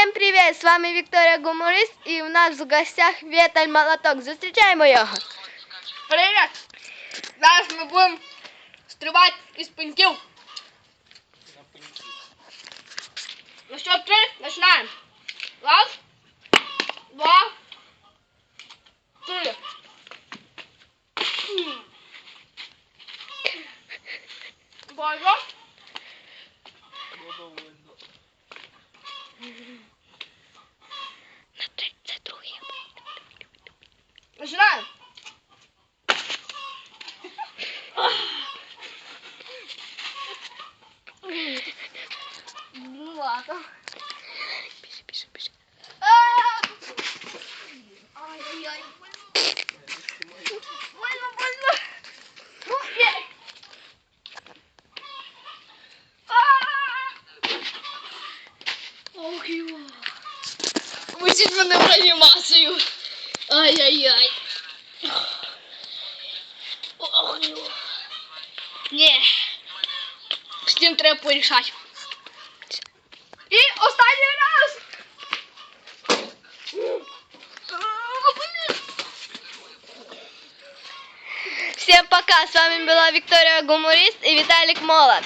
Всем привет! С вами Виктория Гуморист и у нас в гостях Віталь Молоток. Зустрічаємо його. Привіт! Зараз ми будемо стрибати із пеньків. На що три, починаємо. Раз, два, три. Боже. Це Ну ладно. Біжи, біжи, біжи. Ай-яй-яй, больно. Больно, больно. Ух, я. Ох, його. Висіть мене в реанімацію. Ай-яй-яй. Ох, його. Ні. З цим треба порішати. І останній раз. Всем пока! С вами была Виктория Гуморист и Виталик Молот.